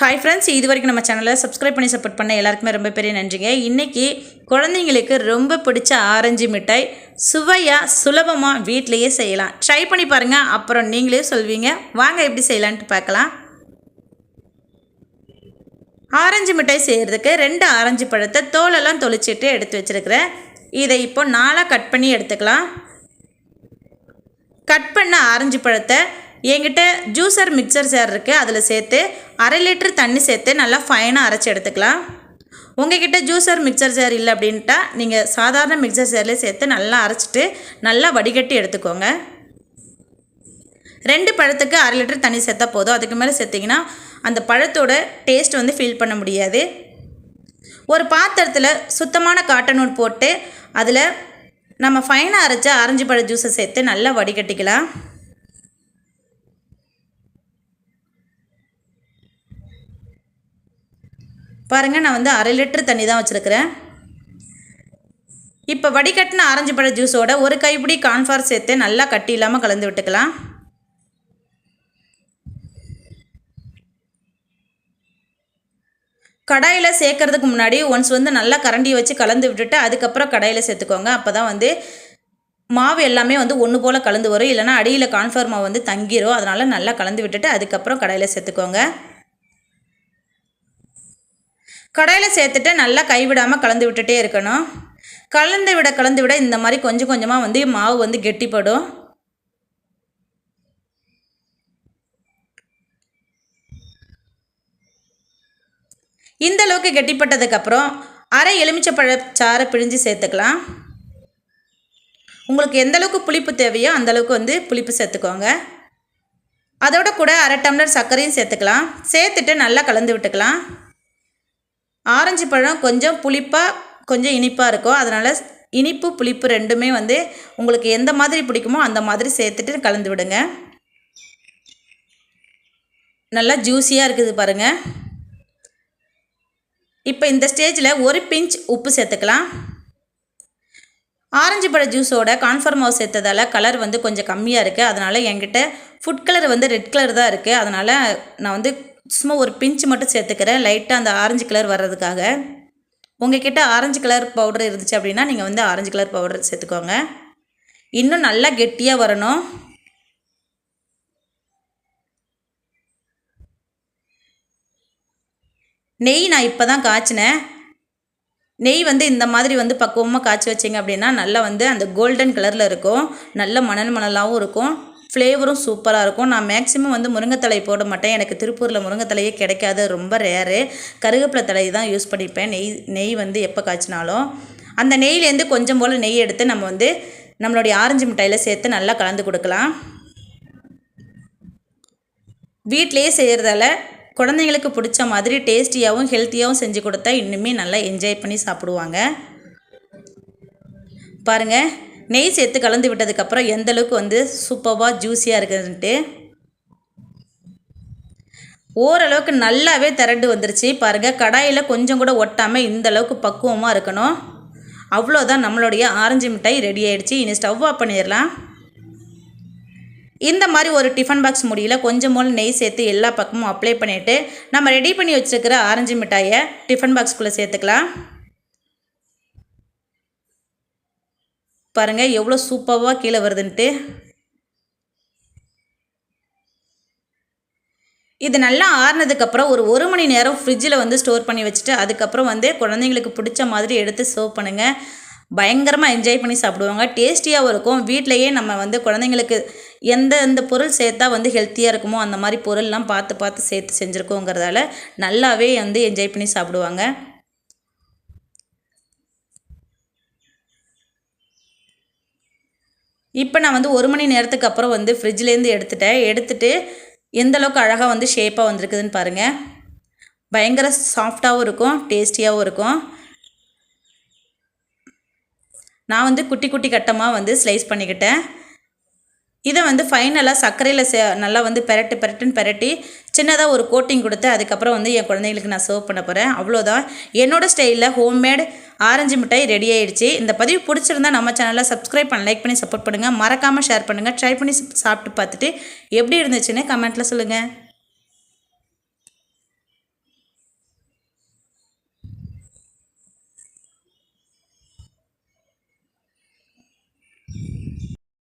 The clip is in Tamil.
ஹாய் ஃப்ரெண்ட்ஸ் இது வரைக்கும் நம்ம சேனலை சப்ஸ்கிரைப் பண்ணி சப்போர்ட் பண்ண எல்லாருக்குமே ரொம்ப பெரிய நன்றிங்க. இன்றைக்கி குழந்தைங்களுக்கு ரொம்ப பிடிச்ச ஆரஞ்சு மிட்டாய் சுவையாக சுலபமாக வீட்டிலையே செய்யலாம். ட்ரை பண்ணி பாருங்கள் அப்புறம் நீங்களே சொல்வீங்க. வாங்க எப்படி செய்யலான்ட்டு பார்க்கலாம். ஆரஞ்சு மிட்டாய் செய்கிறதுக்கு ரெண்டு ஆரஞ்சு பழத்தை தோலெல்லாம் தொளிச்சிட்டு எடுத்து வச்சுருக்கிறேன். இதை இப்போ நாளாக கட் பண்ணி எடுத்துக்கலாம். கட் பண்ண ஆரஞ்சு பழத்தை என்கிட்ட ஜூஸர் மிக்சர் சேர் இருக்குது அதில் சேர்த்து அரை லிட்டர் தண்ணி சேர்த்து நல்லா ஃபைனாக அரைச்சி எடுத்துக்கலாம். உங்ககிட்ட ஜூஸர் மிக்சர் சேர் இல்லை அப்படின்ட்டா நீங்கள் சாதாரண மிக்சர் சேர்லேயே சேர்த்து நல்லா அரைச்சிட்டு நல்லா வடிகட்டி எடுத்துக்கோங்க. ரெண்டு பழத்துக்கு அரை லிட்டர் தண்ணி சேர்த்தா போதும். அதுக்கு மேலே சேர்த்திங்கன்னா அந்த பழத்தோட டேஸ்ட் வந்து ஃபீல் பண்ண முடியாது. ஒரு பாத்திரத்தில் சுத்தமான காட்டன் நூல் போட்டு அதில் நம்ம ஃபைனாக அரைச்ச ஆரஞ்சு பழ ஜூஸை சேர்த்து நல்லா வடிகட்டிக்கலாம். பாருங்கள் நான் வந்து அரை லிட்டர் தண்ணி தான் வச்சுருக்கிறேன். இப்போ வடிகட்டின ஆரஞ்சு பழ ஜூஸோட ஒரு கைப்பிடி கான்ஃபார் சேர்த்து நல்லா கட்டி இல்லாமல் கலந்து விட்டுக்கலாம். கடாயில் சேர்க்கறதுக்கு முன்னாடி ஒன்ஸ் வந்து நல்லா கரண்டியை வச்சு கலந்து விட்டுட்டு அதுக்கப்புறம் கடாயில் சேர்த்துக்கோங்க. அப்போ தான் வந்து மாவு எல்லாமே வந்து ஒன்று போல் கலந்து வரும். இல்லைனா அடியில் கான்ஃபார் மாவு வந்து தங்கிரும். அதனால் நல்லா கலந்து விட்டுட்டு அதுக்கப்புறம் கடாயில் சேர்த்துக்கோங்க. கடாயில் சேர்த்துட்டு நல்லா கைவிடாமல் கலந்து விட்டுட்டே இருக்கணும். கலந்து விட கலந்து விட இந்த மாதிரி கொஞ்சம் கொஞ்சமாக வந்து மாவு வந்து கெட்டிப்படும். இந்த அளவுக்கு கெட்டிப்பட்டதுக்கப்புறம் அரை எலுமிச்சப்பழ சாறை பிழிஞ்சு சேர்த்துக்கலாம். உங்களுக்கு எந்த அளவுக்கு புளிப்பு தேவையோ அந்தளவுக்கு வந்து புளிப்பு சேர்த்துக்கோங்க. அதோட கூட அரை டம்ளர் சர்க்கரையும் சேர்த்துக்கலாம். சேர்த்துட்டு நல்லா கலந்து விட்டுக்கலாம். ஆரஞ்சு பழம் கொஞ்சம் புளிப்பாக கொஞ்சம் இனிப்பாக இருக்கும். அதனால் இனிப்பு புளிப்பு ரெண்டுமே வந்து உங்களுக்கு எந்த மாதிரி பிடிக்குமோ அந்த மாதிரி சேர்த்துட்டு கலந்து விடுங்க. நல்லா ஜூஸியாக இருக்குது பாருங்கள் இப்போ இந்த ஸ்டேஜில் ஒரு பிஞ்ச் உப்பு சேர்த்துக்கலாம். ஆரஞ்சு பழ ஜூஸோட கான்ஃபார்ம் ஹவுஸ் சேர்த்ததால் கலர் வந்து கொஞ்சம் கம்மியாக இருக்குது அதனால் என்கிட்ட ஃபுட் கலர் வந்து ரெட் கலர் தான் இருக்குது அதனால் நான் வந்து சும்மா ஒரு பிஞ்சு மட்டும் சேர்த்துக்கிறேன். லைட்டாக அந்த ஆரஞ்சு கலர் வர்றதுக்காக. உங்ககிட்ட ஆரஞ்சு கலர் பவுடர் இருந்துச்சு அப்படின்னா நீங்கள் வந்து ஆரஞ்சு கலர் பவுடர் சேர்த்துக்கோங்க. இன்னும் நல்லா கெட்டியாக வரணும். நெய் நான் இப்போ தான் காய்ச்சினேன். நெய் வந்து இந்த மாதிரி வந்து பக்குவமாக காய்ச்சி வச்சிங்க அப்படின்னா நல்லா வந்து அந்த கோல்டன் கலரில் இருக்கும். நல்ல மணல் மணலாகவும் இருக்கும். ஃப்ளேவரும் சூப்பராக இருக்கும். நான் மேக்ஸிமம் வந்து முருங்கைத்தலை போட மாட்டேன். எனக்கு திருப்பூரில் முருங்கைத்தலையே கிடைக்காது. ரொம்ப ரேரு கருவேப்பிலை தலை தான் யூஸ் பண்ணிப்பேன். நெய் நெய் வந்து எப்போ காய்ச்சினாலும். அந்த நெய்லேருந்து கொஞ்சம் போல் நெய் எடுத்து நம்ம வந்து நம்மளுடைய ஆரஞ்சு மிட்டாயில் சேர்த்து நல்லா கலந்து கொடுக்கலாம். வீட்டிலையே செய்கிறதால குழந்தைங்களுக்கு பிடிச்ச மாதிரி டேஸ்டியாகவும் ஹெல்த்தியாகவும் செஞ்சு கொடுத்தா இன்னுமே நல்லா என்ஜாய் பண்ணி சாப்பிடுவாங்க. பாருங்கள் நெய் சேர்த்து கலந்து விட்டதுக்கப்புறம் எந்த அளவுக்கு வந்து சூப்பராக ஜூஸியாக இருக்குதுன்ட்டு ஓரளவுக்கு நல்லாவே திரண்டு வந்துருச்சு. பாருங்கள் கடாயில் கொஞ்சம் கூட ஒட்டாமல் இந்த அளவுக்கு பக்குவமாக இருக்கணும். அவ்வளோதான் நம்மளுடைய ஆரஞ்சு மிட்டாய் ரெடி ஆகிடுச்சு இனி ஸ்டவ் ஆஃப் பண்ணிடலாம். இந்த மாதிரி ஒரு டிஃபன் பாக்ஸ் முடியல கொஞ்சம் போல் நெய் சேர்த்து எல்லா பக்கமும் அப்ளை பண்ணிவிட்டு நம்ம ரெடி பண்ணி வச்சுருக்கிற ஆரஞ்சு மிட்டாயை டிஃபன் பாக்ஸ்குள்ளே சேர்த்துக்கலாம். பாருங்கள் எவ்வளோ சூப்பராக கீழே வருதுன்ட்டு. இது நல்லா ஆறுனதுக்கப்புறம் ஒரு ஒரு மணி நேரம் ஃப்ரிட்ஜில் வந்து ஸ்டோர் பண்ணி வச்சுட்டு அதுக்கப்புறம் வந்து குழந்தைங்களுக்கு பிடிச்ச மாதிரி எடுத்து சர்வ் பண்ணுங்கள் பயங்கரமாக என்ஜாய் பண்ணி சாப்பிடுவாங்க. டேஸ்டியாகவும் இருக்கும். வீட்டிலையே நம்ம வந்து குழந்தைங்களுக்கு எந்த எந்த பொருள் சேர்த்தா வந்து ஹெல்த்தியாக இருக்குமோ அந்த மாதிரி பொருள்லாம் பார்த்து பார்த்து சேர்த்து செஞ்சுருக்கோங்கிறதால நல்லாவே வந்து என்ஜாய் பண்ணி சாப்பிடுவாங்க. இப்போ நான் வந்து ஒரு மணி நேரத்துக்கு அப்புறம் வந்து ஃப்ரிட்ஜ்லேருந்து எடுத்துட்டேன். எடுத்துகிட்டு எந்த அளவுக்கு அழகாக வந்து ஷேப்பாக வந்திருக்குதுன்னு பாருங்கள் பயங்கர சாஃப்டாகவும் இருக்கும் டேஸ்டியாகவும் இருக்கும். நான் வந்து குட்டி குட்டி கட்டமாக வந்து ஸ்லைஸ் பண்ணிக்கிட்டேன். இதை வந்து ஃபைனலாக சர்க்கரையில் சே நல்லா வந்து பெரட்டு பெரட்டுன்னு பெரட்டி சின்னதாக ஒரு கோட்டிங் கொடுத்து அதுக்கப்புறம் வந்து என் குழந்தைங்களுக்கு நான் சர்வ் பண்ண போகிறேன் அவ்வளோதான் என்னோடய ஸ்டைலில் ஹோம்மேட் ஆரஞ்சு மிட்டாய் ரெடி ஆயிடுச்சு. இந்த பதிவு பிடிச்சிருந்தா நம்ம சேனலை சப்ஸ்கிரைப் பண்ண லைக் பண்ணி சப்போர்ட் பண்ணுங்கள் மறக்காமல் ஷேர் பண்ணுங்கள் ட்ரை பண்ணி சாப்பிட்டு பார்த்துட்டு எப்படி இருந்துச்சுன்னு கமெண்ட்டில் சொல்லுங்கள்